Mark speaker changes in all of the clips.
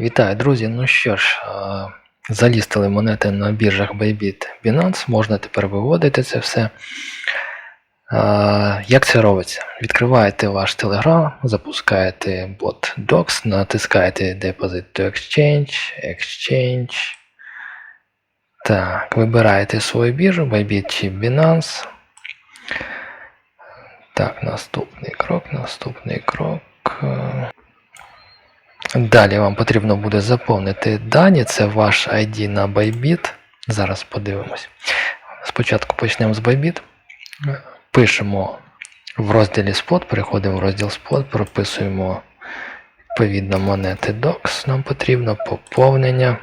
Speaker 1: Вітаю, друзі! Ну що ж, залістили монети на біржах Bybit Binance, можна тепер виводити це все. Як це робиться? Відкриваєте ваш Telegram, запускаєте бот Docs, натискаєте Deposit to Exchange, Exchange. Так, вибираєте свою біржу, Bybit чи Binance. Так, наступний крок, наступний крок. Далі вам потрібно буде заповнити дані, це ваш ID на Bybit. Зараз подивимось. Спочатку почнемо з Bybit. Пишемо в розділі Spot, переходимо в розділ Spot, прописуємо відповідно монети DOX. Нам потрібно поповнення.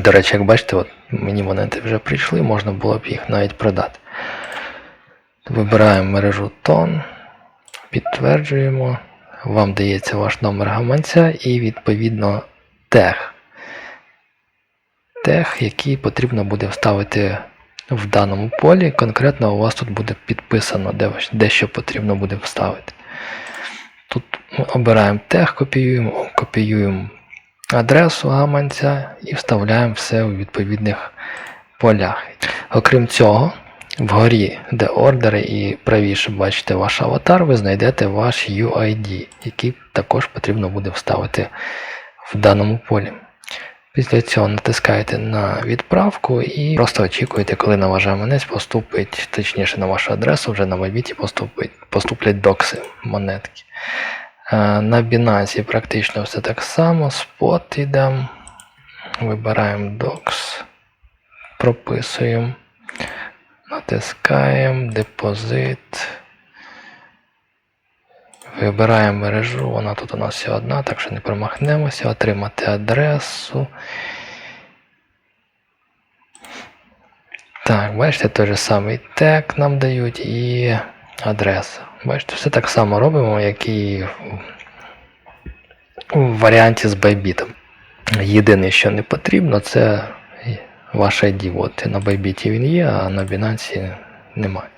Speaker 1: До речі, як бачите, от мені монети вже прийшли, можна було б їх навіть продати. Вибираємо мережу тон, підтверджуємо. Вам дається ваш номер гаманця і відповідно тег. Тег, який потрібно буде вставити в даному полі. Конкретно у вас тут буде підписано, де, де що потрібно буде вставити. Тут обираємо тег, копіюємо, копіюємо адресу гаманця і вставляємо все у відповідних полях. Окрім цього, Вгорі, де ордери і правіше бачите ваш аватар, ви знайдете ваш UID, який також потрібно буде вставити в даному полі. Після цього натискаєте на відправку і просто очікуєте, коли на ваш гаманець поступить, точніше на вашу адресу, вже на поступить, поступлять докси, монетки. Е, На Binance практично все так само. Спот йдемо, вибираємо докс, прописуємо. Натискаємо депозит. Вибираємо мережу, вона тут у нас всього одна, так що не промахнемося. Отримати адресу. Так, бачите, той же самий тег нам дають і адреса. Бачите, все так само робимо, як і в варіанті з Bybit. Єдине, що не потрібно, це ваш ID. От на Bybit він є, а на Binance немає.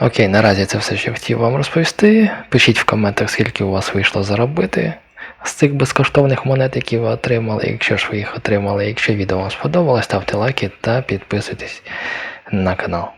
Speaker 1: Окей, наразі це все, що хотів вам розповісти. Пишіть в коментах, скільки у вас вийшло заробити з цих безкоштовних монет, які ви отримали. Якщо ж ви їх отримали, якщо відео вам сподобалось, ставте лайки та підписуйтесь на канал.